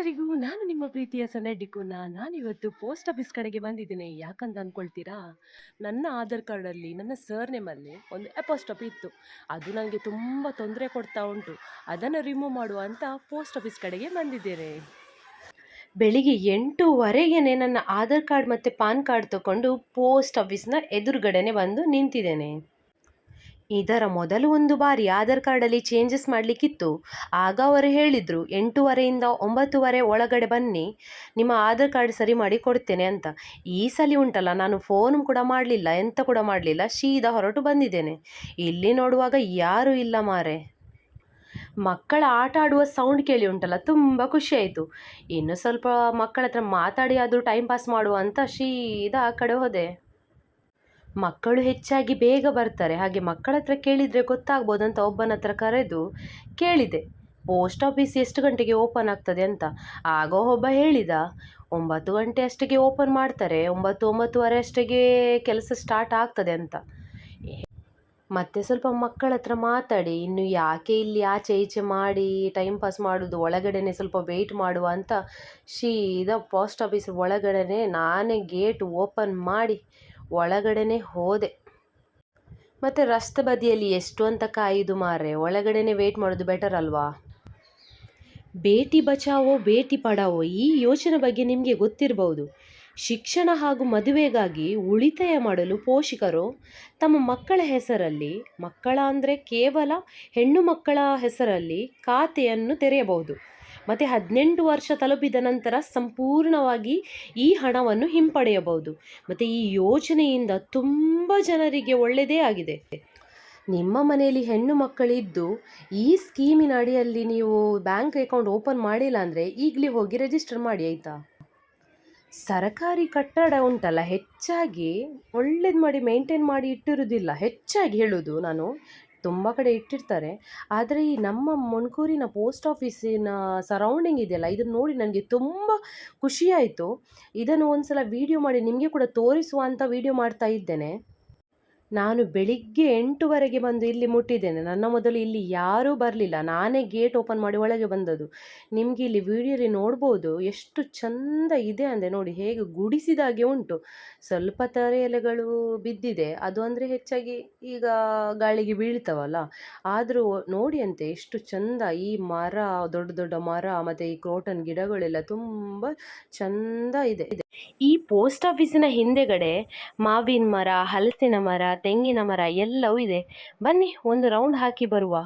ಎಲ್ಲರಿಗೂ ನಾನು ನಿಮ್ಮ ಪ್ರೀತಿಯ ಸಣ್ಣ ಡಿಕುನ. ನಾನಿವತ್ತು ಪೋಸ್ಟ್ ಆಫೀಸ್ ಕಡೆಗೆ ಬಂದಿದ್ದೀನಿ. ಯಾಕಂತ ಅಂದ್ಕೊಳ್ತೀರಾ ನನ್ನ ಆಧಾರ್ ಕಾರ್ಡಲ್ಲಿ, ನನ್ನ ಸರ್ ನೇಮಲ್ಲಿ ಒಂದು ಅಪೋಸ್ಟಪ್ ಇತ್ತು. ಅದು ನನಗೆ ತುಂಬ ತೊಂದರೆ ಕೊಡ್ತಾ ಉಂಟು. ಅದನ್ನು ರಿಮೂವ್ ಮಾಡುವ ಅಂತ ಪೋಸ್ಟ್ ಆಫೀಸ್ ಕಡೆಗೆ ಬಂದಿದ್ದೇನೆ ಬೆಳಿಗ್ಗೆ ಎಂಟೂವರೆಗೇ ನನ್ನ ಆಧಾರ್ ಕಾರ್ಡ್ ಮತ್ತು ಪಾನ್ ಕಾರ್ಡ್ ತಗೊಂಡು ಪೋಸ್ಟ್ ಆಫೀಸ್ನ ಎದುರುಗಡೆನೆ ಬಂದು ನಿಂತಿದ್ದೇನೆ. ಇದರ ಮೊದಲು ಒಂದು ಬಾರಿ ಆಧಾರ್ ಕಾರ್ಡಲ್ಲಿ ಚೇಂಜಸ್ ಮಾಡಲಿಕ್ಕಿತ್ತು. ಆಗ ಅವರು ಹೇಳಿದರು, ಎಂಟೂವರೆಯಿಂದ ಒಂಬತ್ತುವರೆ ಒಳಗಡೆ ಬನ್ನಿ, ನಿಮ್ಮ ಆಧಾರ್ ಕಾರ್ಡ್ ಸರಿ ಮಾಡಿ ಕೊಡ್ತೇನೆ ಅಂತ. ಈ ಸಲ ಉಂಟಲ್ಲ, ನಾನು ಫೋನ್ ಕೂಡ ಮಾಡಲಿಲ್ಲ, ಎಂತ ಕೂಡ ಮಾಡಲಿಲ್ಲ, ಸೀದಾ ಹೊರಟು ಬಂದಿದ್ದೇನೆ. ಇಲ್ಲಿ ನೋಡುವಾಗ ಯಾರೂ ಇಲ್ಲ ಮಾರೆ. ಮಕ್ಕಳ ಆಟ ಆಡುವ ಸೌಂಡ್ ಕೇಳಿ ಉಂಟಲ್ಲ, ತುಂಬ ಖುಷಿ ಆಯಿತು. ಇನ್ನು ಸ್ವಲ್ಪ ಮಕ್ಕಳ ಹತ್ರ ಮಾತಾಡಿ ಆದರೂ ಟೈಮ್ ಪಾಸ್ ಮಾಡುವ ಅಂತ ಸೀದಾ ಆ ಕಡೆ ಹೋದೆ. ಮಕ್ಕಳು ಹೆಚ್ಚಾಗಿ ಬೇಗ ಬರ್ತಾರೆ. ಹಾಗೆ ಮಕ್ಕಳ ಹತ್ರ ಕೇಳಿದರೆ ಗೊತ್ತಾಗ್ಬೋದು ಅಂತ ಒಬ್ಬನ ಹತ್ರ ಕರೆದು ಕೇಳಿದೆ. ಪೋಸ್ಟ್ ಆಫೀಸ್ ಎಷ್ಟು ಗಂಟೆಗೆ ಓಪನ್ ಆಗ್ತದೆ ಅಂತ. ಆಗ ಒಬ್ಬ ಹೇಳಿದ, ಒಂಬತ್ತು ಗಂಟೆ ಅಷ್ಟಿಗೆ ಓಪನ್ ಮಾಡ್ತಾರೆ, ಒಂಬತ್ತು, ಒಂಬತ್ತುವರೆ ಅಷ್ಟಿಗೆ ಕೆಲಸ ಸ್ಟಾರ್ಟ್ ಆಗ್ತದೆ ಅಂತ. ಮತ್ತೆ ಸ್ವಲ್ಪ ಮಕ್ಕಳ ಹತ್ರ ಮಾತಾಡಿ, ಇನ್ನು ಯಾಕೆ ಇಲ್ಲಿ ಆಚೆ ಈಚೆ ಮಾಡಿ ಟೈಮ್ ಪಾಸ್ ಮಾಡೋದು, ಒಳಗಡೆನೆ ಸ್ವಲ್ಪ ವೆಯ್ಟ್ ಮಾಡುವ ಅಂತ. ಸೀದಾ ಪೋಸ್ಟ್ ಆಫೀಸ್ ಒಳಗಡೆನೆ ನಾನೇ ಗೇಟ್ ಓಪನ್ ಮಾಡಿ ಒಳಗಡೆನೆ ಹೋದೆ. ಮತ್ತು ರಸ್ತೆ ಬದಿಯಲ್ಲಿ ಎಷ್ಟು ಅಂತ ಕಾಯಿದು ಮಾರೆ ಒಳಗಡೆನೆ ವೇಟ್ ಮಾಡೋದು ಬೆಟರ್ ಅಲ್ವಾ? ಬೇಟಿ ಬಚಾವೋ, ಬೇಟಿ ಪಡಾವೋ, ಈ ಯೋಚನೆ ಬಗ್ಗೆ ನಿಮಗೆ ಗೊತ್ತಿರಬಹುದು ಶಿಕ್ಷಣ ಹಾಗೂ ಮದುವೆಗಾಗಿ ಉಳಿತಾಯ ಮಾಡಲು ಪೋಷಕರು ತಮ್ಮ ಮಕ್ಕಳ ಹೆಸರಲ್ಲಿ, ಮಕ್ಕಳ ಅಂದರೆ ಕೇವಲ ಹೆಣ್ಣು ಮಕ್ಕಳ ಹೆಸರಲ್ಲಿ ಖಾತೆಯನ್ನು ತೆರೆಯಬಹುದು ಮತ್ತು ಹದಿನೆಂಟು ವರ್ಷ ತಲುಪಿದ ನಂತರ ಸಂಪೂರ್ಣವಾಗಿ ಈ ಹಣವನ್ನು ಹಿಂಪಡೆಯಬಹುದು. ಮತ್ತು ಈ ಯೋಜನೆಯಿಂದ ತುಂಬ ಜನರಿಗೆ ಒಳ್ಳೆಯದೇ ಆಗಿದೆ. ನಿಮ್ಮ ಮನೆಯಲ್ಲಿ ಹೆಣ್ಣು ಮಕ್ಕಳಿದ್ದು ಈ ಸ್ಕೀಮಿನ ಅಡಿಯಲ್ಲಿ ನೀವು ಬ್ಯಾಂಕ್ ಅಕೌಂಟ್ ಓಪನ್ ಮಾಡಿಲ್ಲ ಅಂದರೆ ಈಗಲೇ ಹೋಗಿ ರಿಜಿಸ್ಟರ್ ಮಾಡಿ, ಆಯಿತಾ? ಸರಕಾರಿ ಕಟ್ಟಡ ಉಂಟಲ್ಲ, ಹೆಚ್ಚಾಗಿ ಒಳ್ಳೇದು ಮಾಡಿ, ಮೇಂಟೈನ್ ಮಾಡಿ ಇಟ್ಟಿರುವುದಿಲ್ಲ ಹೆಚ್ಚಾಗಿ ಹೇಳೋದು ನಾನು ತುಂಬ ಕಡೆ ಇಟ್ಟಿರ್ತಾರೆ. ಆದರೆ ಈ ನಮ್ಮ ಮೊಣಕೂರಿನ ಪೋಸ್ಟ್ ಆಫೀಸಿನ ಸರೌಂಡಿಂಗ್ ಇದೆಯಲ್ಲ ಇದನ್ನು ನೋಡಿ ನನಗೆ ತುಂಬ ಖುಷಿಯಾಯಿತು. ಇದನ್ನು ಒಂದು ಸಲ ವೀಡಿಯೋ ಮಾಡಿ, ನಿಮಗೆ ಕೂಡ ತೋರಿಸುವ ಅಂತ ವೀಡಿಯೋ ಮಾಡ್ತಾ ಇದ್ದೇನೆ. ನಾನು ಬೆಳಿಗ್ಗೆ ಎಂಟುವರೆಗೆ ಬಂದು ಇಲ್ಲಿ ಮುಟ್ಟಿದ್ದೇನೆ. ನನ್ನ ಮೊದಲು ಇಲ್ಲಿ ಯಾರೂ ಬರಲಿಲ್ಲ. ನಾನೇ ಗೇಟ್ ಓಪನ್ ಮಾಡಿ ಒಳಗೆ ಬಂದದ್ದು. ನಿಮಗೆ ಇಲ್ಲಿ ವೀಡಿಯೋಲಿ ನೋಡ್ಬೋದು ಎಷ್ಟು ಚಂದ ಇದೆ ಅಂದರೆ ನೋಡಿ, ಹೇಗೆ ಗುಡಿಸಿದಾಗೆ ಉಂಟು. ಸ್ವಲ್ಪ ತರ ಎಲೆಗಳು ಬಿದ್ದಿದೆ. ಅದು ಅಂದರೆ ಹೆಚ್ಚಾಗಿ ಈಗ ಗಾಳಿಗೆ ಬೀಳ್ತವಲ್ಲ. ಆದರೂ ನೋಡಿ ಅಂತೆ, ಎಷ್ಟು ಚಂದ ಈ ಮರ, ದೊಡ್ಡ ದೊಡ್ಡ ಮರ, ಮತ್ತು ಈ ಕ್ರೋಟನ್ ಗಿಡಗಳೆಲ್ಲ ತುಂಬ ಚಂದ ಇದೆ. ಈ ಪೋಸ್ಟ್ ಆಫೀಸಿನ ಹಿಂದೆಗಡೆ ಮಾವಿನ ಮರ, ಹಲಸಿನ ಮರ ತೆಂಗಿನ ಮರ ಎಲ್ಲವೂ ಇದೆ. ಬನ್ನಿ ಒಂದು ರೌಂಡ್ ಹಾಕಿ ಬರುವ.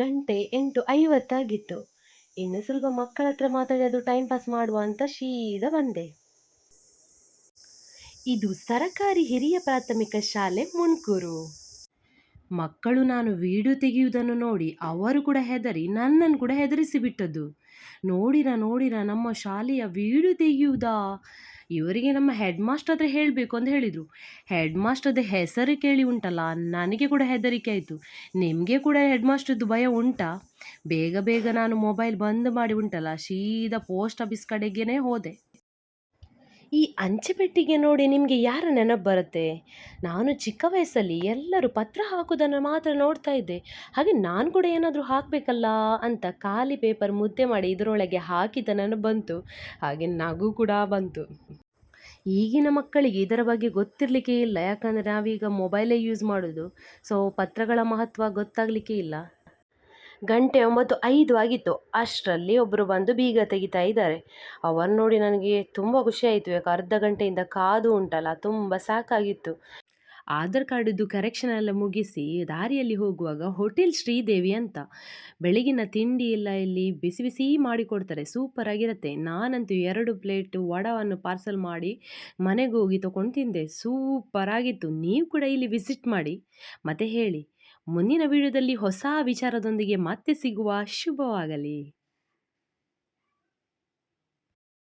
ಗಂಟೆ ಎಂಟು ಐವತ್ತಾಗಿತ್ತು. ಇನ್ನು ಸ್ವಲ್ಪ ಮಕ್ಕಳ ಹತ್ರ ಮಾತಾಡಿ ಅದು ಟೈಮ್ ಪಾಸ್ ಮಾಡುವ ಅಂತ ಶೀದ ಬಂದೆ. ಇದು ಸರಕಾರಿ ಹಿರಿಯ ಪ್ರಾಥಮಿಕ ಶಾಲೆ ಮುಣ್ಕೂರು ಮಕ್ಕಳು ನಾನು ವೀಡಿಯೋ ತೆಗೆಯುವುದನ್ನು ನೋಡಿ ಅವರು ಕೂಡ ಹೆದರಿ, ನನ್ನನ್ನು ಕೂಡ ಹೆದರಿಸಿ ಬಿಟ್ಟದ್ದು ನೋಡಿರ ನೋಡಿರ, ನಮ್ಮ ಶಾಲೆಯ ವೀಡಿಯೋ ತೆಗೆಯುವುದಾ? ಇವರಿಗೆ ನಮ್ಮ ಹೆಡ್ ಮಾಸ್ಟರ್ ಹತ್ರ ಹೇಳಬೇಕು ಅಂತ ಹೇಳಿದರು. ಹೆಡ್ ಮಾಸ್ಟರ್ದ ಹೆಸರು ಕೇಳಿ ಉಂಟಲ್ಲ, ನನಗೆ ಕೂಡ ಹೆದರಿಕೆ ಆಯಿತು. ನಿಮಗೆ ಕೂಡ ಹೆಡ್ ಮಾಸ್ಟರ್ದು ಭಯ ಉಂಟಾ? ಬೇಗ ಬೇಗ ನಾನು ಮೊಬೈಲ್ ಬಂದ್ ಮಾಡಿ ಉಂಟಲ್ಲ, ಸೀದಾ ಪೋಸ್ಟ್ ಆಫೀಸ್ ಕಡೆಗೇ ಹೋದೆ. ಈ ಅಂಚೆ ಪೆಟ್ಟಿಗೆ ನೋಡಿ ನಿಮಗೆ ಯಾರ ನೆನಪು ಬರುತ್ತೆ? ನಾನು ಚಿಕ್ಕ ವಯಸ್ಸಲ್ಲಿ ಎಲ್ಲರೂ ಪತ್ರ ಹಾಕೋದನ್ನು ಮಾತ್ರ ನೋಡ್ತಾ ಇದ್ದೆ. ಹಾಗೆ ನಾನು ಕೂಡ ಏನಾದರೂ ಹಾಕಬೇಕಲ್ಲ ಅಂತ ಖಾಲಿ ಪೇಪರ್ ಮುದ್ದೆ ಮಾಡಿ ಇದರೊಳಗೆ ಹಾಕಿದ ನೆನಪು ಬಂತು. ಹಾಗೆ ನಗು ಕೂಡ ಬಂತು. ಈಗಿನ ಮಕ್ಕಳಿಗೆ ಇದರ ಬಗ್ಗೆ ಗೊತ್ತಿರಲಿಕ್ಕೆ ಇಲ್ಲ. ಯಾಕಂದರೆ ನಾವೀಗ ಮೊಬೈಲೇ ಯೂಸ್ ಮಾಡೋದು. ಸೊ ಪತ್ರಗಳ ಮಹತ್ವ ಗೊತ್ತಾಗಲಿಕ್ಕೆ ಇಲ್ಲ. ಗಂಟೆ ಒಂಬತ್ತು ಐದು ಆಗಿತ್ತು. ಅಷ್ಟರಲ್ಲಿ ಒಬ್ಬರು ಬಂದು ಬೀಗ ತೆಗಿತಾ ಇದ್ದಾರೆ. ಅವರನ್ನು ನೋಡಿ ನನಗೆ ತುಂಬ ಖುಷಿ ಆಯಿತು. ಯಾಕೆ ಅರ್ಧ ಗಂಟೆಯಿಂದ ಕಾದು ಉಂಟಲ್ಲ, ತುಂಬ ಸಾಕಾಗಿತ್ತು. ಆಧಾರ್ ಕಾರ್ಡಿದ್ದು ಕರೆಕ್ಷನ್ ಎಲ್ಲ ಮುಗಿಸಿ ದಾರಿಯಲ್ಲಿ ಹೋಗುವಾಗ ಹೋಟೆಲ್ ಶ್ರೀದೇವಿ ಅಂತ. ಬೆಳಗಿನ ತಿಂಡಿ ಎಲ್ಲ ಇಲ್ಲಿ ಬಿಸಿ ಬಿಸಿ ಮಾಡಿಕೊಡ್ತಾರೆ. ಸೂಪರ್ ಆಗಿರುತ್ತೆ ನಾನಂತೂ ಎರಡು ಪ್ಲೇಟ್ ವಡವನ್ನು ಪಾರ್ಸಲ್ ಮಾಡಿ ಮನೆಗೆ ಹೋಗಿ ತಗೊಂಡು ತಿಂದೆ. ಸೂಪರ್ ಆಗಿತ್ತು. ನೀವು ಕೂಡ ಇಲ್ಲಿ ವಿಸಿಟ್ ಮಾಡಿ. ಮತ್ತೆ ಹೇಳಿ. ಮುಂದಿನ ವಿಡಿಯೋದಲ್ಲಿ ಹೊಸ ವಿಚಾರದೊಂದಿಗೆ ಮತ್ತೆ ಸಿಗುವ. ಶುಭವಾಗಲಿ.